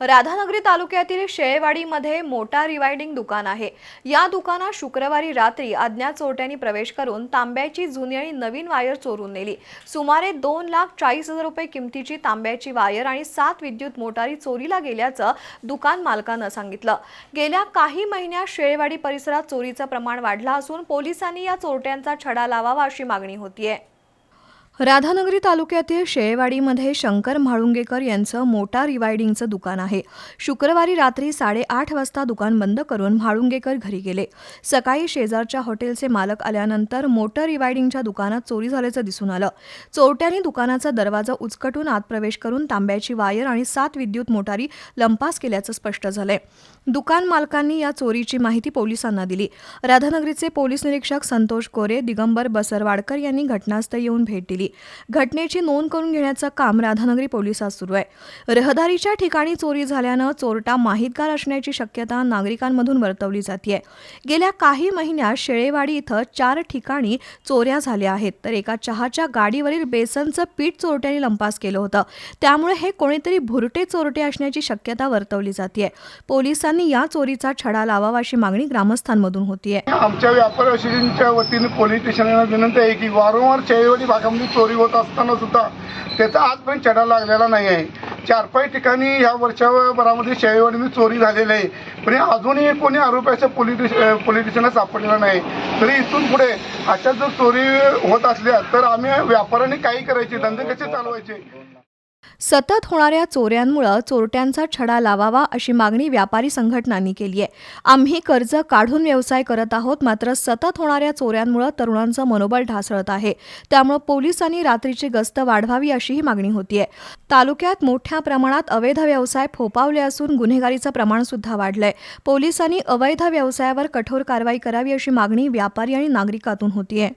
राधानगरी तालुक्यातील शेळेवाडीमध्ये मोठा रिवायडिंग दुकान आहे. या दुकानात शुक्रवारी रात्री अज्ञात चोरट्यांनी प्रवेश करून तांब्याची जुनी आणि नवीन वायर चोरून नेली. सुमारे दोन लाख चाळीस हजार रुपये किमतीची तांब्याची वायर आणि सात विद्युत मोटारी चोरीला गेल्याचं दुकान मालकानं सांगितलं. गेल्या काही महिन्यात शेळेवाडी परिसरात चोरीचं प्रमाण वाढलं असून पोलिसांनी या चोरट्यांचा छडा लावावा अशी मागणी होतीये. राधानगरी तालुक्यातील शेळेवाडीमध्ये शंकर म्हाळुंगेकर यांचं मोटार रिवायडिंगचं दुकान आहे. शुक्रवारी रात्री साडेआठ वाजता दुकान बंद करून म्हाळुंगेकर घरी गेले. सकाळी शेजारच्या हॉटेलचे मालक आल्यानंतर मोटर रिवायडिंगच्या दुकानात चोरी झाल्याचं दिसून आलं. चोरट्यांनी दुकानाचा दरवाजा उचकटून आत प्रवेश करून तांब्याची वायर आणि सात विद्युत मोटारी लंपास केल्याचं स्पष्ट झालंय. दुकान मालकांनी या चोरीची माहिती पोलिसांना दिली. राधानगरीचे पोलीस निरीक्षक संतोष कोरे दिगंबर बसरवाडकर यांनी घटनास्थळी येऊन भेट दिली. घटनेची नोंद करून घेण्याचं काम राधानगरी पोलिसात सुरू आहे. रहदारीच्या ठिकाणी चोरी झाल्यानं चोरटा माहितगार असण्याची शक्यता नागरिकांमधून वर्तवली जाते गेल्या काही महिन्यात शेळेवाडी इथं चार ठिकाणी चोऱ्या झाल्या आहेत. तर एका चहाच्या गाडीवरील बेसनचं पीठ चोरट्याने लंपास केलं होतं. त्यामुळे हे कोणीतरी भुरटे चोरटे असण्याची शक्यता वर्तवली जाते पोलिसांनी या चोरीचा छडा लावावा अशी मागणी ग्रामस्थांमधून होतीये. आमच्या व्यापार वतीने पोलीस स्टेशनला विनंती आहे की वारंवार शेळेवाडी भागामध्ये चोरी होत असताना सुद्धा त्याचा आज पण चढा लागलेला नाही आहे. चार पाच ठिकाणी ह्या वर्षभरामध्ये शेळीवाडीने चोरी झालेली आहे. पण अजूनही कोणी आरोपी पोलीस पोलीस स्टेशनला सापडलेला नाही. तरी इथून पुढे अशा जर चोरी होत असल्या तर आम्ही व्यापाऱ्यांनी काही करायचे धंदे कसे चालवायचे? सतत होणाऱ्या चोऱ्यांमुळं चोरट्यांचा छडा लावावा अशी मागणी व्यापारी संघटनांनी केली आहे. आम्ही कर्ज काढून व्यवसाय करत आहोत मात्र सतत होणाऱ्या चोऱ्यांमुळं तरुणांचं मनोबल ढासळत आहे. त्यामुळं पोलिसांनी रात्रीची गस्त वाढवावी अशीही मागणी होतीये. तालुक्यात मोठ्या प्रमाणात अवैध व्यवसाय फोपावले असून गुन्हेगारीचं प्रमाण सुद्धा वाढलंय. पोलिसांनी अवैध व्यवसायावर कठोर कारवाई करावी अशी मागणी व्यापारी आणि नागरिकातून होतीये.